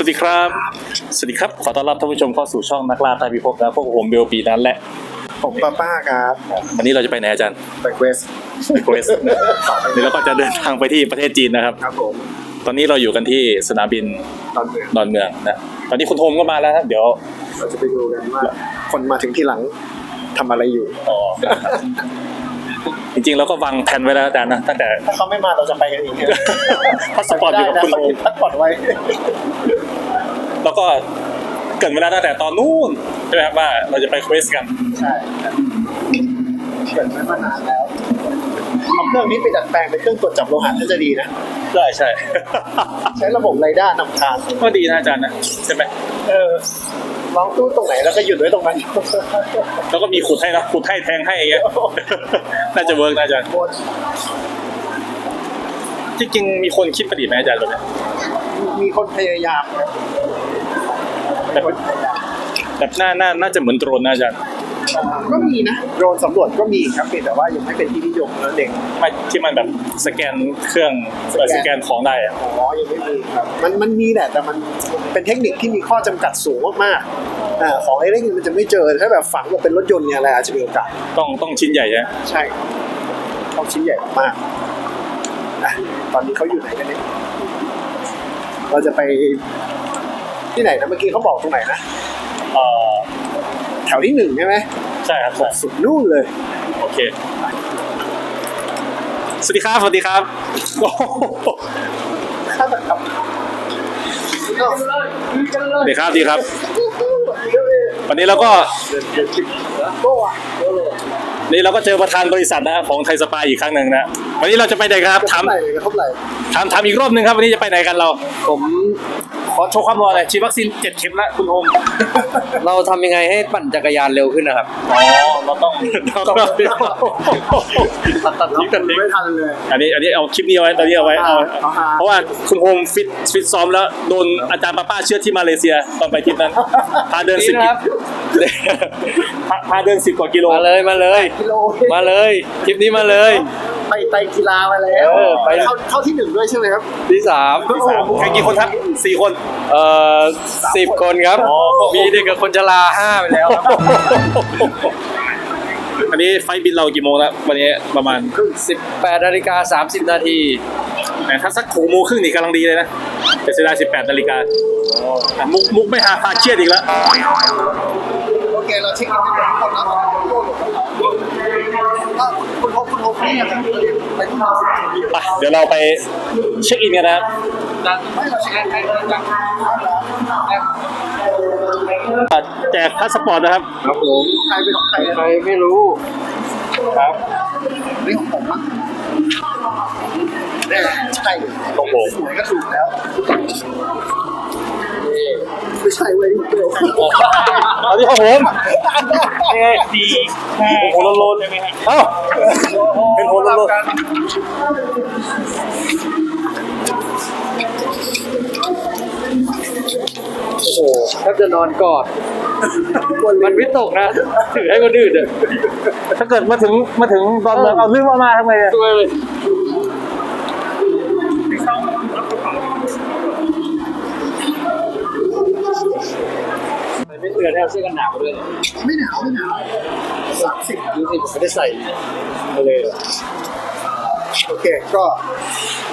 สวัสดีครับ สวัสดีครับ ขอต้อนรับท่านผู้ชมเข้าสู่ช่องนักล่าใต้พิภพนะพวกผมเบลปีนั้นแหละ ผมป้าป้าครับวันนี้เราจะไปไหนอาจารย์ไปเควสไปเควสเดี๋ยวเราก็จะเดินทางไปที่ประเทศจีนนะครับ ครับผม ตอนนี้เราอยู่กันที่สนามบินตอนเดือนดอนเมืองนะ ตอนนี้คุณโทมก็มาแล้วครับเดี๋ยว เราจะไปดูกันว่า คนมาถึงที่หลังทำอะไรอยู่ต่อ จริงๆเราก็วางแผนไว้แล้วอาจารย์นะตั้งแต่ ถ้าเขาไม่มาเราจะไปกันเองพาสปอร์ตอยู่กับคุณโทมพัดปอดไว้ แล้วก็เกรินไว้แล้วตั้งแต่ตอนนู้นใช่ไหมครับว่าเราจะไปเควสกัน ใช่ครับเกิดไม่มานานแล้วเอาเครื่องนี้ไปดัดแปลงเป็นเครื่องตรวจจับโลหะน่าจะดีนะใช่ใช่ ใช้ระบบไรด้านำทางก็ดีนะอาจารย์นะใช่ไหมเออ ลองตู้ตรงไหนแล้วก็หยุดไว้ตรงนั้นแล้วก็มีขุดให้นะขุดให้แทงให้อย่างเงี้ยน่าจะเวิร์กนะอาจารย์โคตรจริงๆมีคนคิดประดิษฐ์ไหมอาจารย์แบบนี้มีคนพยายามนะแบบแบบน่าน่าน่าจะเหมือนโดรนนะอาจารย์ ก็มีนะโดรนสำรวจก็มีครับเพียงแต่ว่ายังไม่เป็นที่นิยมแล้วเด็กไม่ที่มันแบบสแกนเครื่องเอ่อสแกนของได้อะอ๋อยังไม่มีครับมันมันมีแหละแต่มันเป็นเทคนิคที่มีข้อจำกัดสูงมากๆอ่าของไอ้เรื่องนี้มันจะไม่เจอถ้าแบบฝังลงเป็นรถยนต์เนี่ยอะไรอาจจะมีโอกาสต้องต้องชิ้นใหญ่ใช่ไหมใช่ครับต้องชิ้นใหญ่มากๆอะตอนนี้เขาอยู่ไหนกันเนี่ยเราจะไปที่ไหนนะเมื่อกี้เขาบอกตรงไหนนะ เอ่อ แถวที่หนึ่งใช่ไหมใช่ครับใช่สุดนู่นเลย โอเค สวัสดีครับ สวัสดีครับโอ้โหฆาตกรรมสวัสดีครับสวัสดีครับ วันนี้เราก็โก้อะนี่เราก็เจอประธานบริษัทนะฮะของไทยสปายอีกครั้งหนึ่งนะ วันนี้เราจะไปไหนกันครับกระทถามบไหลกระทบไหลถามถามอีกรอบหนึ่งครับ วันนี้จะไปไหนกันเรา ผมขอโชว์ความรอหน่อยฉีดวัคซีนเจ็ดเข็มละคุณโอมเราทำยังไงให้ปั่นจักรยานเร็วขึ้นนะครับ อ๋อเราต้องเราต้องตัดตัดทิ้งกันไม่ทันเลย อันนี้อันนี้เอาคลิปนี้เอาไว้ตอนนี้เอาไว้เอาเอาหาเพราะว่าคุณโฮมฟิตฟิตซ้อมแล้วโดนอาจารย์ป้าป้าเชื่อดที่มาเลเซียตอนไปทริปนั้นพาเดินสิบนี่นะครับ พาพาเดินสิบกว่ากิโล มาเลยมาเลย กิโลมาเลยคลิปนี้มาเลย ไปไตรกีฬามาแล้วเออไป เข้าเข้าที่หนึ่งด้วยใช่ไหมครับ ที่สามที่สามแข่งกี่คนครับสี่คน เอ่อสิบคนครับ อ๋อ มีเด็กกับคนชราห้าไปแล้วครับอันนี้ไฟล์บินเรากี่โมงแล้ววันนี้ประมาณสิบแปดนาฬิกาสามสิบนาทีแหมถ้าสักหกโมงครึ่งนี่กำลังดีเลยนะแต่เสียดายสิบแปดนาฬิกาอะมุกมุกไม่หาพาเครียดอีกแล้ว โอเค เราเช็คอินกันก่อนนะถ้าคุณพบคุณพบนี่ครับ ไปที่เราสิบนาทีไปเดี๋ยวเราไปเช็คอินกันนะครับไม่เราเช็คอินกันกันแจกพาสปอร์ตนะครับครับผมใครเป็นของใครใครไม่รู้ครับนี่ของผมมั้งเนี่ยใช่ของผมสวยก็ถูกแล้ว ไม่ใช่เว้ยเดียวเอาที่ของผมนี่ไงดีโอ้โหโลนๆใช่ไหมครับเอ้าเป็นโหโลนๆโอ้โหแทบจะนอนกอด มันวิตกนะ ถือให้คนอื่นอะถ้าเกิดมาถึงมาถึงตอนเมืองเอาลืมเอามาทำไงเนี่ย ช่วยเลยไม่เตือนให้เอาเสื้อกันหนาวด้วยไม่หนาวไม่หนาวสามสิบดูสิผมไม่ได้ใส่เลยโอเคก็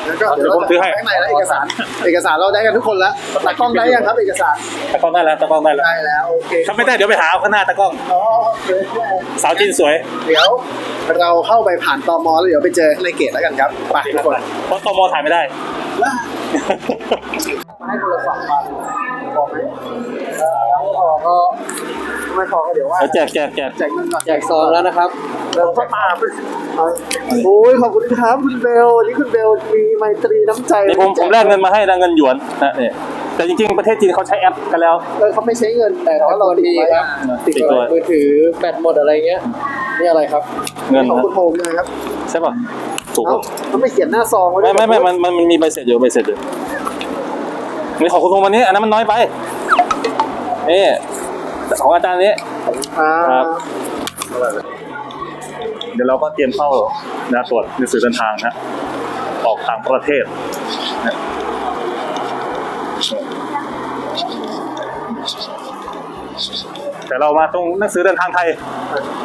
แล้วก็เดี๋ยวเราจะข้างในแล้วเอกสารเอกสารเราได้กันทุกคนแล้วตากล้องได้ยังครับเอกสารตะกล้องได้แล้วตะกล้องได้แล้วได้แล้วโอเคถ้าไม่ได้เดี๋ยวไปหาเอาข้างหน้าตะกล้องอ๋อโอเคสาวจีนสวย เดี๋ยวเราเข้าไปผ่านตมแล้วเดี๋ยวไปเจอในเกตแล้วกันครับไปทุกคนเพราะตมถ่ายไม่ได้ให้โทรศัพท์มาบอกไหมไม่พอก็ไม่พอก็เดี๋ยวว่าแจกแจกแจกแจกเงินก่อนแจกซองแล้วนะครับเราก็ตามไปโอ้ยขอบคุณครับคุณเบลวันนี้คุณเบลมีไมตรีน้ำใจเดี๋ยวผมผมแลกเงินมาให้นะเงินหยวนนะเนี่ยแต่จริงๆ ประเทศจีนเขาใช้แอปกันแล้วเออเขาไม่ใช้เงินแต่ว่าเราติดไว้ครับติดติดไว้ไว้มือถือแบตหมดอะไรเงี้ยนี่อะไรครับ เงินของนะคุณโฮมนะครับใช่ป่ะ ถูกเอ้าป่ะเขาไม่เขียนหน้าซองไว้ด้ไม่วยไม่ไม่มันมันมันมีใบเสร็จอยู่ใบเสร็จอยู่นี่ของคุณพงษ์วันนี้ อันนั้นมันน้อยไปนี่ของอาจารย์นี้ อ่าครับ เดี๋ยวเราก็เตรียมเข้านะตรวจหนังสือเดินทางนะออกต่างประเทศนะแต่เรามาตรงหนังสือเดินทางไทย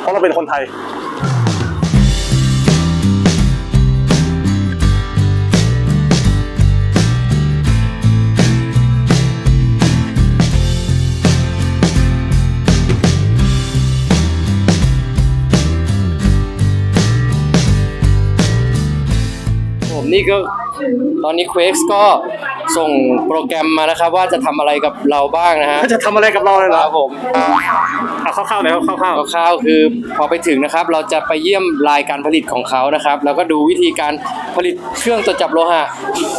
เพราะเราเป็นคนไทย นี่ก็ตอนนี้ Quakes ก็ส่งโปรแกรมมานะครับ ว่าจะทำอะไรกับเราบ้างนะฮะ จะทำอะไรกับเราเลยเหครอรับผม เอาคร่าวๆเลยครับคร่าวคร่าวๆคือพอไปถึงนะครับ เราจะไปเยี่ยมรายการผลิตของเขานะครับ แล้วก็ดูวิธีการผลิตเครื่องตรวจจับโลหะ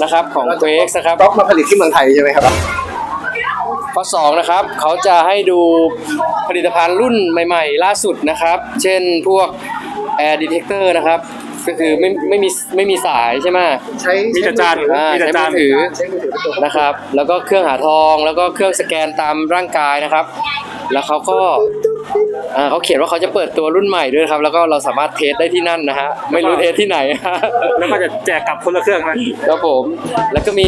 นะครับของ Quakes นะครับต้องมาผลิตที่เมืองไทยใช่ไหมครับ ข้อ2นะครับเขาจะให้ดูผลิตภัณฑ์รุ่นใหม่ ๆ ล่าสุดนะครับ เช่นพวก Air Detector นะครับ ก็คือไม่ไม่มีไม่มีสายใช่ไหม ใช้ๆมีแต่จานอ่ามีแต่จาน ใช้มือถือ ใช้มือถือเป็นตัวนะครับ แล้วก็เครื่องหาทองแล้วก็เครื่องสแกนตามร่างกายนะครับ แล้วเขาก็อ่าเขาเขียนว่าเขาจะเปิดตัวรุ่นใหม่ด้วยครับ แล้วก็เราสามารถเทสได้ที่นั่นนะฮะไม่รู้เทสที่ไหนแล้วก็จะแจกกลับคนละเครื่องนะ ครับผม แล้วก็มี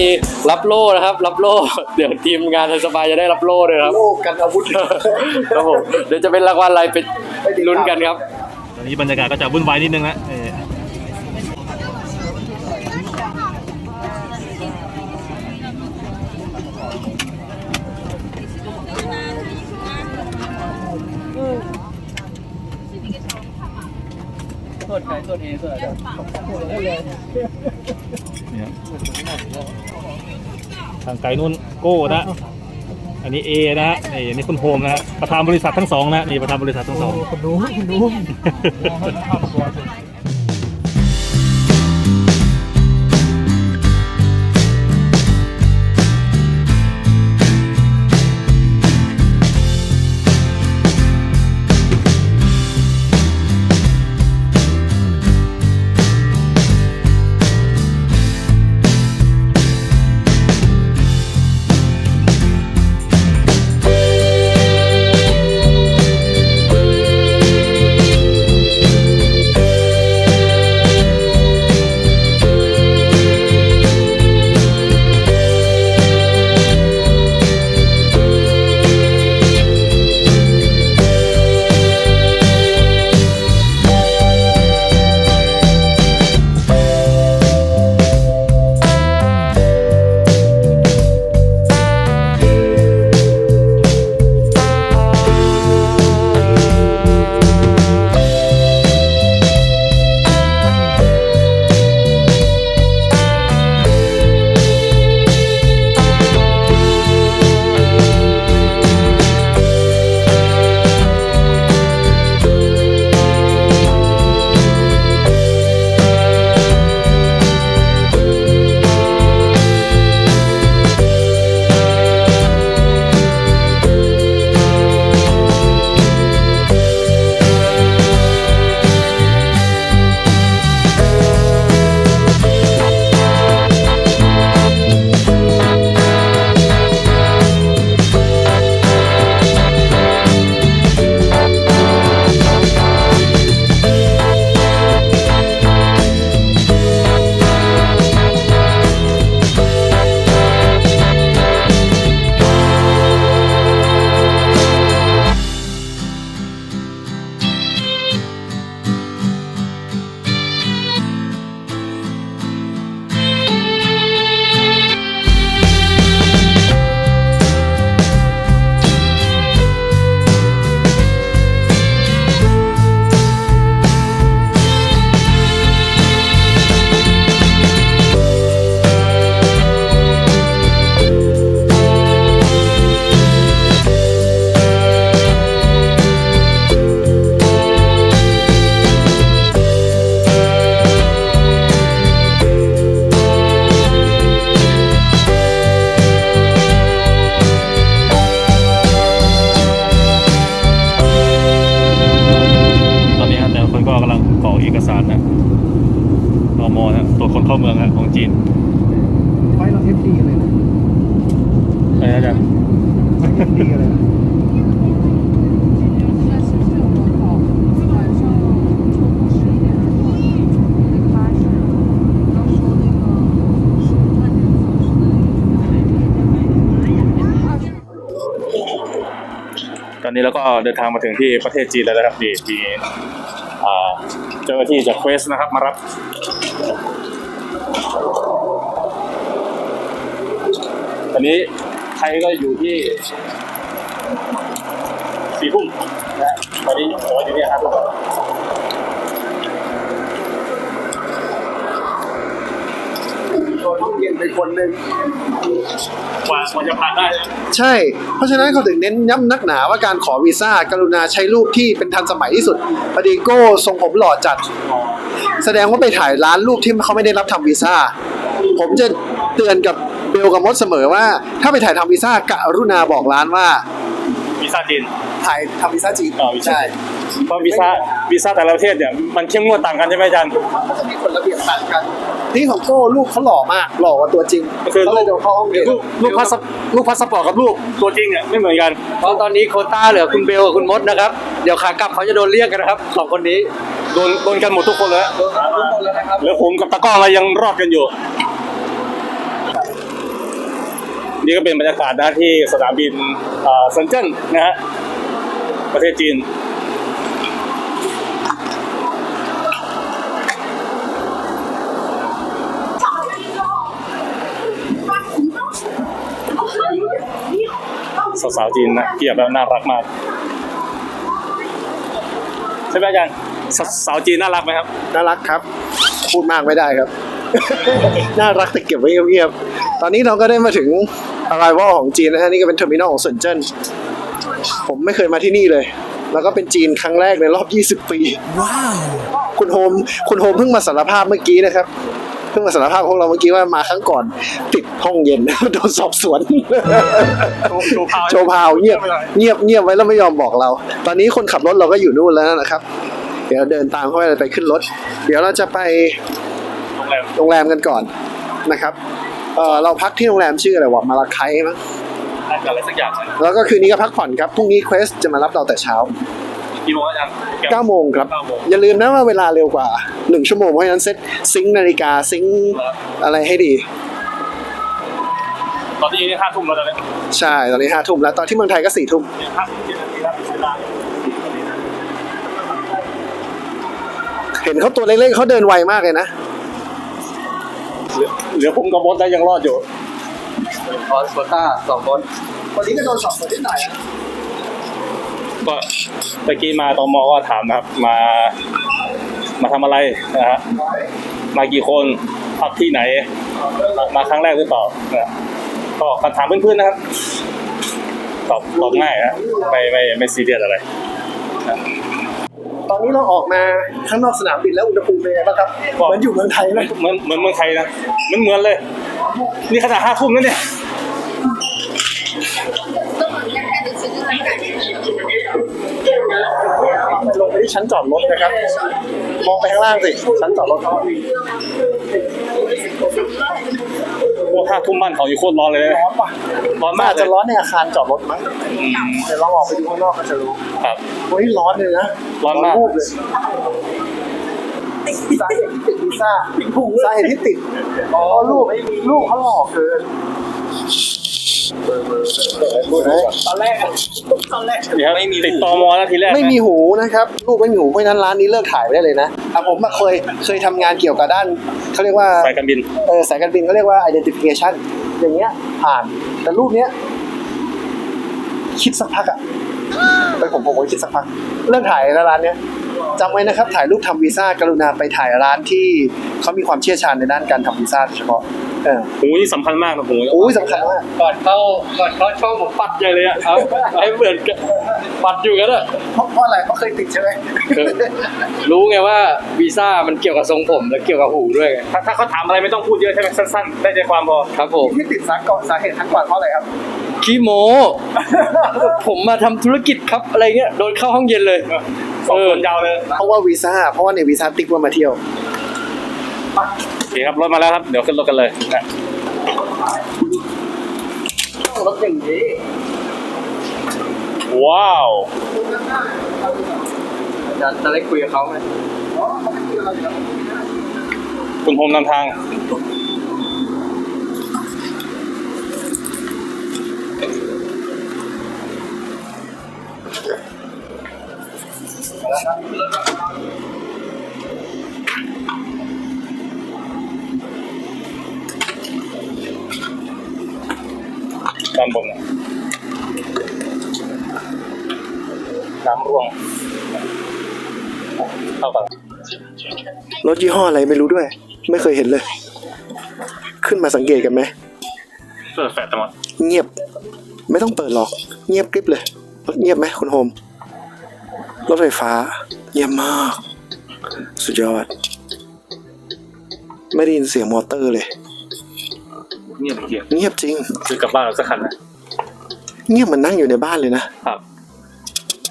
รับโล่นะครับ รับโล่ เดี๋ยวทีมงานสบายจะได้รับโล่ด้วยครับ โลกกันอาวุธ ครับผม เดี๋ยวจะเป็นรางวัลอะไรไปลุ้นกันครับ ตอนนี้บรรยากาศก็จะวุ่นวายนิดนึงนะเออ ส่ วนใครส่วนเอส่วนเนี่ยทางไกลนุ่นโก้นะ อันนี้เอนะฮะนี่อันนี้คุณโฮมนะฮะประธานบริษัททั้งสองนะนี่ประธานบริษัททั้งสองคุณรู้คุณรู้ ตอนนี้เราก็เดินทางมาถึงที่ประเทศจีนแล้วนะครับดีที่เจ้าหน้าที่จากเควสนะครับมารับตอนนี้ไทยก็อยู่ที่สี่ทุ่มนะฮะตอนนี้ผมว่าอยู่ที่ห้าทุ่ม โดนห้ องเย็นไปคนหนึ่งกว่ากว่าจะผ่านได้นะใช่ เพราะฉะนั้นเขาถึงเน้นย้ำนักหนาว่าการขอวีซ่ากรุณาใช้รูปที่เป็นทันสมัยที่สุดพอดีโก้ทรงผมหล่อจัด แสดงว่าไปถ่ายร้านรูปที่เขาไม่ได้รับทำวีซ่า ผมจะเตือนกับเบลกับมดเสมอว่า ถ้าไปถ่ายทำวีซ่ากรุณาบอกร้านว่าวีซ่าจีนถ่ายทำวีซ่าจีนอ๋อวีซ่าเพราะวีซ่าวีซ่าแต่ละประเทศเนี่ยมันเข้มงวดต่างกันใช่ไหมอาจารย์ก็จะมีกฎระเบียบต่างกัน นี่ของโก้ลูกเขาหล่อมากหล่อกว่าตัวจริงก็คือเขาเลยโดนเข้าห้องเย็นลูกลูกพาสลูกพาสปอร์ตกับลูกตัวจริงเนี่ยไม่เหมือนกันเพราะตอนนี้โควต้าเหลือคุณเบลกับคุณมดนะครับ เดี๋ยวขากลับเขาจะโดนเรียกกันนะครับสองคนนี้โดนโดนกันหมดทุกคนเลยโดนทุกคนแล้วนะครับแล้วผมกับตะกร้องอะไรยังรอดกันอยู่นี่ก็เป็นบรรยากาศนะที่สนามบินเอ่อเซินเจิ้นนะฮะประเทศจีน สาวๆจีนนะเกียบแล้วน่ารักมากใช่ไหมอาจารย์สสาวจีนน่ารักไหมครับ น่ารักครับ พูดมากไม่ได้ครับ น่ารักแต่เก็บไว้เงียบๆตอนนี้เราก็ได้มาถึง arrival ของจีนนะฮะนี่ก็เป็นเทอร์มินอลของเซินเจิ้นผมไม่เคยมาที่นี่เลย แล้วก็เป็นจีนครั้งแรกในรอบ 20 ปี ว้าว คุณโฮมคุณโฮมเพิ่งมาสารภาพเมื่อกี้นะครับ เพิ่งมาสารภาพพวกเราเมื่อกี้ว่ามาครั้งก่อนติดห้องเย็นโดนสอบสวนโชว์พาวโชว์พาวเงียบเงียบเงียบไว้แล้วไม่ยอมบอกเรา ตอนนี้คนขับรถเราก็อยู่นู่นแล้วนะครับ เดี๋ยวเดินตามเข้าไปไปขึ้นรถ เดี๋ยวเราจะไปโรงแรมโรงแรมกันก่อนนะครับเออเราพักที่โรงแรมชื่ออะไรวะมาลาไคมั้งอาจารย์อะไรสักอย่างนะแล้วก็คืนนี้ก็พักผ่อนครับพรุ่งนี้เควสจะมารับเราแต่เช้า กี่โมงอาจารย์9โมงครับ เก้าโมง อย่าลืมนะว่าเวลาเร็วกว่า 1 ชั่วโมง เพราะฉะนั้นเซ็ตซิงค์นาฬิกาซิงค์อะไรให้ดี ตอนนี้ห้าทุ่มแล้วตอนนี้ใช่ ตอนนี้ห้าทุ่มแล้ว ตอนที่เมืองไทยก็สี่ทุ่ม ห้าทุ่มเจ็ดนาทีแล้วเวลาเห็นเขาตัวเล็กๆเขาเดินไวมากเลยนะ เหลือเหลือผมกับมดแล้วยังรอดอยู่ขอโควต้าสองคนวันนี้ก็โดนสอบสวนนิดหน่อย ก็ตะกี้มาตมก็ถามนะครับ มามาทำอะไรนะฮะมากี่คนพักที่ไหนมามาครั้งแรกหรือเปล่านะก็คำถามเพื่อนๆนะครับ ตอบตอบง่ายนะไม่ไม่ไม่ซีเรียสอะไรตอนนี้เราออกมาข้างนอกสนามบินแล้วอุณหภูมิเป็นไงบ้างครับเหมือนอยู่เมืองไทยไหมเหมือนเหมือนเมืองไทยนะเหมือนเหมือนเลย นี่ขนาดห้าทุ่มแล้วเนี่ย ลงไป ที่ชั้นจอดรถนะครับ มองไปข้างล่างสิ ชั้นจอดรถเขาพวกห้าทุ่มบ้านเขาอยู่โคตรร้อนเลยนะร้อนป่ะร้อนมันมากอาจเลจะยร้อนในอาคารจอดรถมั้งอืมเดี๋ยวลองออกไปดูข้างนอกก็จะรู้ครับเฮ้ยร้อนเลยนะ ร้อนมากวูบเลยสาเหตุที่ติดวีซ่าสาเหตุที่ติดอ๋อลูกลูกเขาหลอกเกิน ตอนแรกตอนแรกนี่ครับติดตอมอแล้วทีแรกนะไม่มีหูนะครับ ลูกไม่มีหูเพราะฉะนั้นร้านนี้เลิกขายไปได้เลยนะอะผมมาเคยเคยทำงานเกี่ยวกับด้านเขาเรียกว่าสายการบินเออสายการบินเขาเรียกว่า identification อย่างเงี้ยผ่านแต่รูปเนี้ยคิดสักพักอะไปผมผมก็คิดสักพักเลิกถ่ายแล้วร้านเนี้ยจำไว้นะครับถ่ายรูปทำวีซ่ากรุณาไปถ่ายร้านที่เขามีความเชี่ยวชาญในด้านการทำวีซ่าโดยเฉพาะ เออหูนี่สำคัญมากนะหูโอ้ยสำคัญมากก่อนเข้าก่อนเข้าช่องผมปัดใหญ่เลยอะเอาให้เหมือนกันปัดอยู่กันอะเพราะเพราะอะไรเพราะเคยติดใช่ไหมเออรู้ไงว่าวีซ่ามันเกี่ยวกับทรงผมและเกี่ยวกับหูด้วยไงถ้าถ้าเขาถามอะไรไม่ต้องพูดเยอะใช่ไหมสั้นๆ ได้ใจความพอครับผมที่ติดสาเกาะสาเหตุทั้งกว่าเพราะอะไรครับขี้โมผมมาทำธุรกิจครับอะไรเงี้ยโดนเข้าห้องเย็นเลยสองคนยาวเลยเพราะว่าวีซ่าเพราะว่าในวีซ่าติ๊กว่ามาเที่ยวโอ เคครับรถมาแล้วครับเดี๋ยวขึ้นรถกันเลยนะรถอย่างนี้ว้าวจะจะได้คุยกับเขาไหมคุณโฮมนำทาง ด้านบนน่ะน้ำร่วงเข้ากันรถยี่ห้ออะไรไม่รู้ด้วย ไม่เคยเห็นเลย ขึ้นมาสังเกตกันไหมเปิดแฟลชตลอดเงียบ ไม่ต้องเปิดหรอก เงียบกริบเลยเงียบไหมคุณโฮมรถไฟฟ้า เงียบมาก สุดยอด ไม่ได้ยินเสียงมอเตอร์เลย เงียบเกียบเงียบจริงซื้อกลับบ้านเราสักคันนะเงียบเหมันนั่งอยู่ในบ้านเลยนะครับ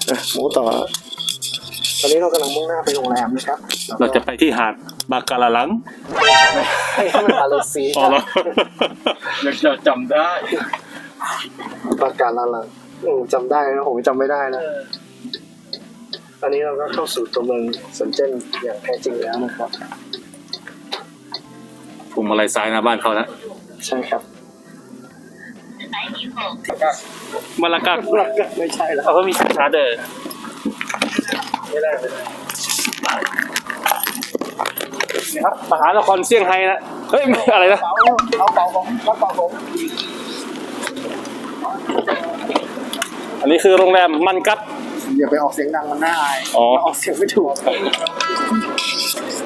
อะหมูต่อ ตอนนี้เรากำลังมุ่งหน้าไปโรงแรมนะครับเราจะไปที่หาดบากาลาลังให้ให้มันมาเลเซียอ๋อเหรอยังจะจำได้ปากการละลังอืมจำได้นะผมจำไม่ได้นะตอนนี้เราก็เข้าสู่ตัวเมืองสนเจนอย่างแท้จริงแล้วนะครับภูมิอะไรซ้ายหน้าบ้านเขานะ ใช่ครับมาลากักไม่ใช่แล้วเขาก็มีสินค้าเดินไม่ได้ไม่ได้ครับมหานครเซี่ยงไฮ้นะเฮ้ยไม่อะไรนะเอาเป่าผมรับเป่าผมอันนี้คือโรงแรมมันกัดอย่าไปออกเสียงดังมันน่าอายอ๋อออกเสียงไม่ถูก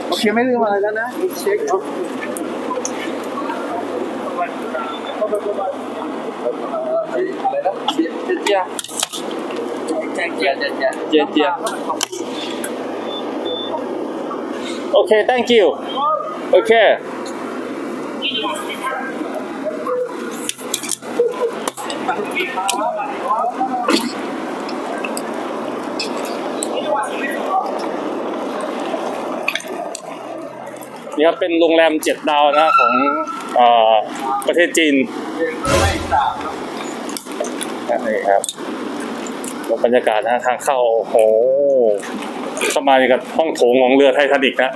โอเคไม่ลืมอะไรแล้วนะเช็ค เจียเจียเจียเจียเจียเจียเจียโอเค thank you โอเคนี่ครับเป็นโรงแรมเจ็ดดาวนะของอ ประเทศจีนนี่ครับแล้วบรรยากาศนะทางเข้าโอ้โหเข้ามาอย่างกับห้องโถงของเรือไททานิกนะ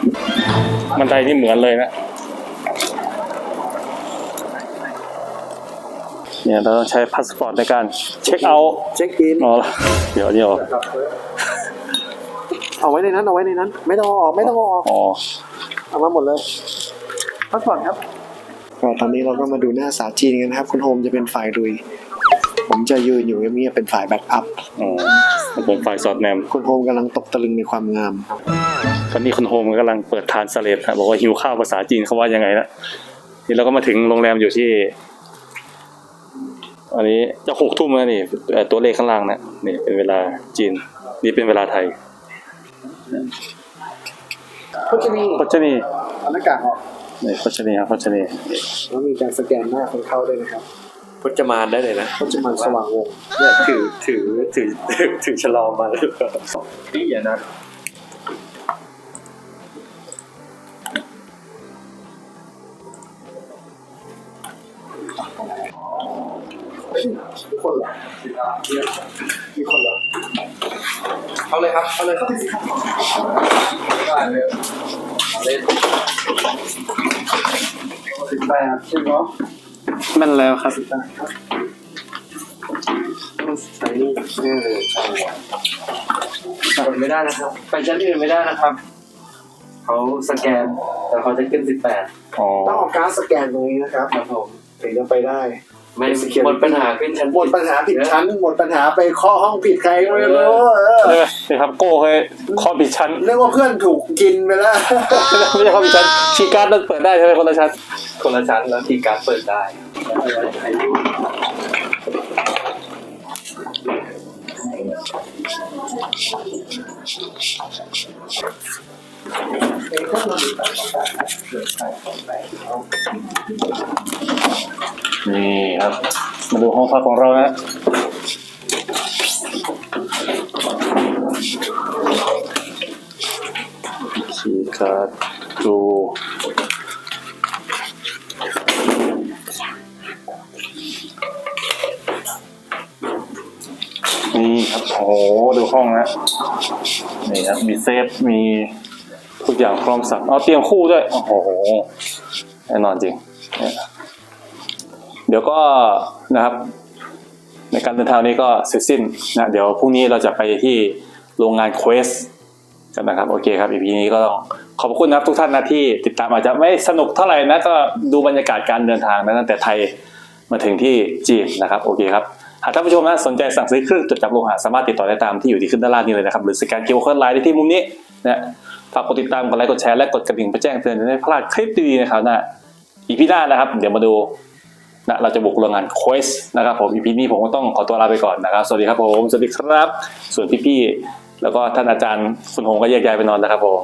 บันไดนี่เหมือนเลยนะเนี่ยเราต้องใช้พาสปอร์ตในการเช็คเอาท์เช็คอินอ๋อเดี๋ยวเดี๋ยวเอาไว้ในนั้นเอาไว้ในนั้น ไม่ต้องเอาออกไม่ต้องเอาออกอ๋อเอามาหมดเลยพักผ่อนครับ ก็ตอนนี้เราก็มาดูหน้าสาวจีนกันนะครับ คุณโฮมจะเป็นฝ่ายดุย ผมจะยืนอยู่เงียบๆเป็นฝ่ายแบ็กอัพ อ๋อผมฝ่ายสอดแนมคุณโฮมกำลังตกตะลึงในความงาม ตอนนี้คุณโฮมกำลังเปิดทานสเลดครับบอกว่าหิวข้าวภาษาจีนเขาว่ายังไงนะนี่เราก็มาถึงโรงแรมอยู่ที่ อันนี้จะหกทุ่มแล้วนี่เอ่อตัวเลขข้างล่างนะนี่เป็นเวลาจีน นี่เป็นเวลาไทยก็จะมีพัชนีเอาหน้ากากออก นี่พัชนีครับพัชนีแล้วมีการสแกนหน้าคนเข้าด้วยนะครับพจมานได้เลยนะก็จะมันสว่างวงเนี่ยถือถือถือถือถือฉลอมมาเลยนี่อย่านะมีคนเหรอมีคนเหรอเอาเลยครับเอาเลยครับเล่น สิบ แปดใช่ไหมแม่นแล้วครับต้องใส่นี่เออใช่ว่ะกดไม่ได้นะครับ ไปชั้นอื่นไม่ได้นะครับ เขาสแกนแต่เขาจะขึ้นสิบแปดอ๋อ ต้องเอาการดสแกนตรงนี้นะครับครับผมถึงจะไปได้ ไม่หมดปัญหาขึ้นชั้นหมดปัญหาผิดชั้น หมดปัญหาไปเคาะห้องผิดใครก็ไม่รู้เออเออนี่ครับโก้เคยข้อผิดชั้นเรียกว่าเพื่อนถูกกินไปแล้วไม่ใช่ข้อผิดชั้นคีย์การ์ดเราเปิดได้ใช่ไหมคนละชั้นคนละชั้นแล้วทีการดเปิดได้ นี่ครับ มาดูห้องพักของเรานะคีย์การ์ดดูนี่ครับโอ้โหดูห้องนะนี่ครับ มีเซฟ มีทุกอย่างพร้อมสับเอาเตียงคู่ด้วย โอ้โหแน่นอนจริงเนี่ย เดี๋ยวก็นะครับ ในการเดินทางนี้ก็เสร็จสิ้นนะเดี๋ยวพรุ่งนี้เราจะไปที่โรงงานเควสใช่ไหมครับโอเคครับ EP นี้ก็ต้องขอบคุณนะครับทุกท่านนะที่ติดตามอาจจะไม่สนุกเท่าไหร่นะก็ดูบรรยากาศการเดินทางนะตั้งแต่ไทยมาถึงที่จีนนะครับโอเคครับหากท่านผู้ชมนะสนใจสั่งซื้อเครื่องตรวจจับโลหะสามารถติดต่อได้ตามที่อยู่ที่ขึ้นด้านล่างนี้เลยนะครับหรือสแกนเคอร์โค้ดไลน์ได้ที่มุมนี้นะฝากกดติดตามกดไลค์กดแชร์และกดกระดิ่งเพื่อแจ้งเตือนจะได้พลาดคลิปดีๆในคราวหน้า EP หน้านะครับ เดี๋ยวมาดู นะเราจะบุกโรงงาน Quest นะครับผม EP นี้ผมก็ต้องขอตัวลาไปก่อนนะครับ สวัสดีครับผมสวัสดีครับ ส่วนพี่ๆแล้วก็ท่านอาจารย์คุณหงก็แยกย้ายไปนอนนะครับผม